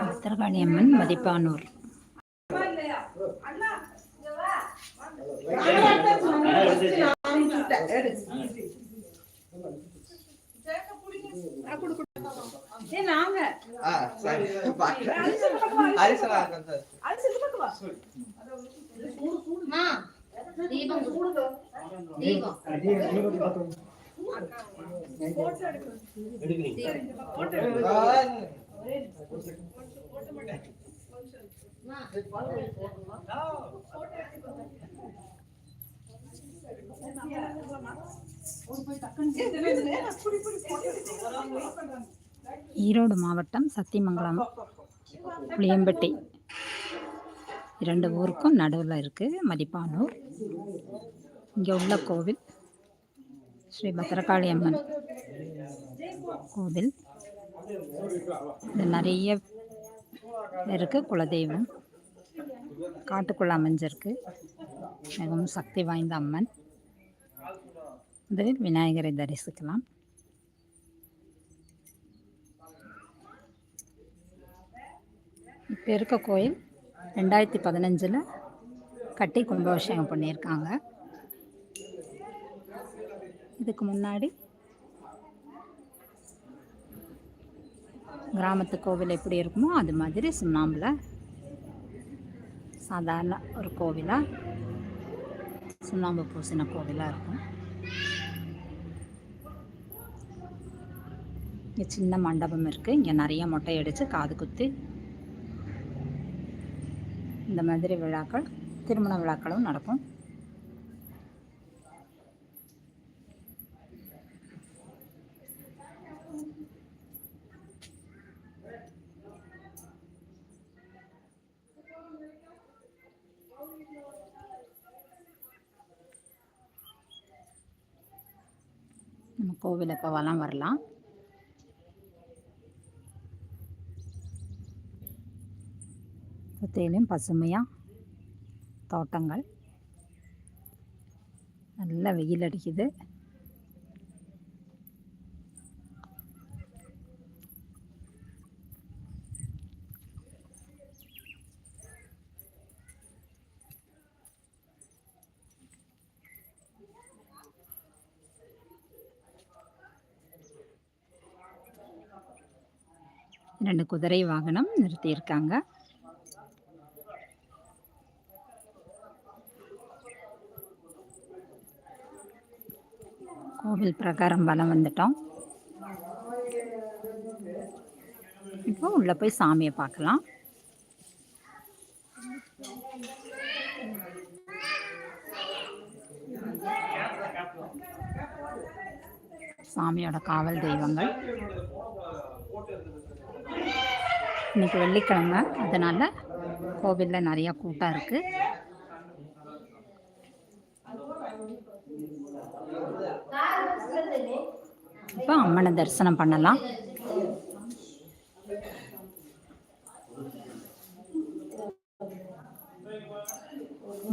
பத்திரகாளியம்மன் மதிப்பானூர். ஆ சரி. ஹரிசனா சார் தீபம். தீபம். ஈரோடு மாவட்டம் சத்தியமங்கலம் புளியம்பட்டி. இரண்டு ஊருக்கும் நடுவில் இருக்குது மதிப்பானூர். இங்கே உள்ள கோவில் ஸ்ரீ பத்திரகாளி அம்மன் கோவில் இது நிறைய பேருக்கு குலதெய்வம் காட்டுக்குள்ள அமைஞ்சிருக்கு மிகவும் சக்தி வாய்ந்த அம்மன் முதலில் விநாயகரை தரிசிக்கலாம் இப்போ இருக்க கோயில் ரெண்டாயிரத்தி பதினஞ்சில் கட்டி கும்பாபிஷேகம் பண்ணியிருக்காங்க இதுக்கு முன்னாடி. கிராமத்து கோவில் எப்படி இருக்குமோ அது மாதிரி சுண்ணாம்பில். சாதாரண ஒரு கோவிலாக சுண்ணாம்பு பூசின கோவிலாக இருக்கும். இங்கே சின்ன மண்டபம் இருக்குது இங்கே நிறைய மொட்டை அடித்து காது குத்தி. இந்த மாதிரி விழாக்கள் திருமண விழாக்களும் நடக்கும். நம்ம கோவில் இப்போ வலம் வரலாம். சுற்றிலும் பசுமையாக தோட்டங்கள். நல்ல வெயில் அடிக்குது. ரெண்டு குதிரை வாகனம் நிறுத்தியிருக்காங்க. கோவில் பிரகாரம் வலம் வந்துட்டோம். இப்போ உள்ளே போய் சாமியை பார்க்கலாம். சாமியோட காவல் தெய்வங்கள். இன்னைக்கு வெள்ளிக்கிழமை. அதனால் கோவிலில் நிறையா கூட்டம் இருக்குது இப்போ அம்மனை தரிசனம் பண்ணலாம்.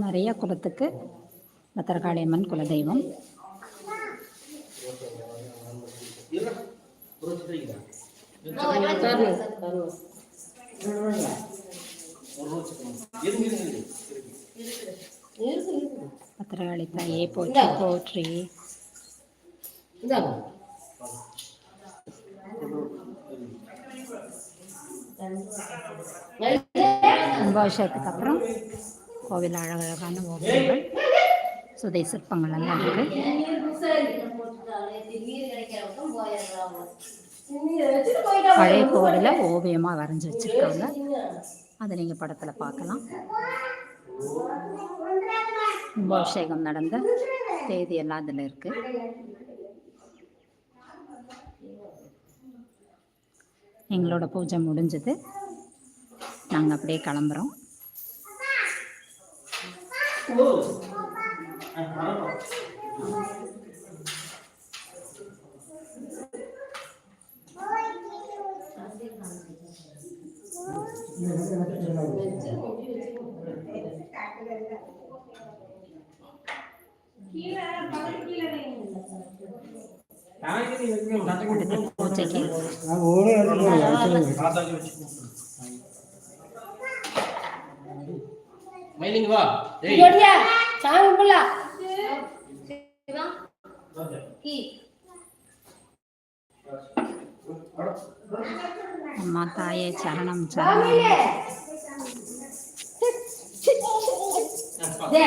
நிறைய குலத்துக்கு பத்திரகாளி அம்மன் குலதெய்வம். பத்திரகாளி தாயே போற்றி போற்றி. கும்பாபிஷேகத்துக்கு அப்புறம் கோவில் அழகழகான ஓவியங்கள் சுதை சிற்பங்கள் எல்லாம் இருக்குது பழைய கோவிலை ஓவியமாக வரைஞ்சி வச்சுருக்காங்க. அதை நீங்கள் படத்தில் பார்க்கலாம் கும்பாபிஷேகம் நடந்த தேதி எல்லாம் அதில் இருக்குது எங்களோட பூஜை முடிஞ்சது. நாங்கள் அப்படியே கிளம்புறோம். அடுத்து பூஜைக்கு வா டேய் சாமி சிவா சரணம் சரணம். டே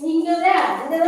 நீங்க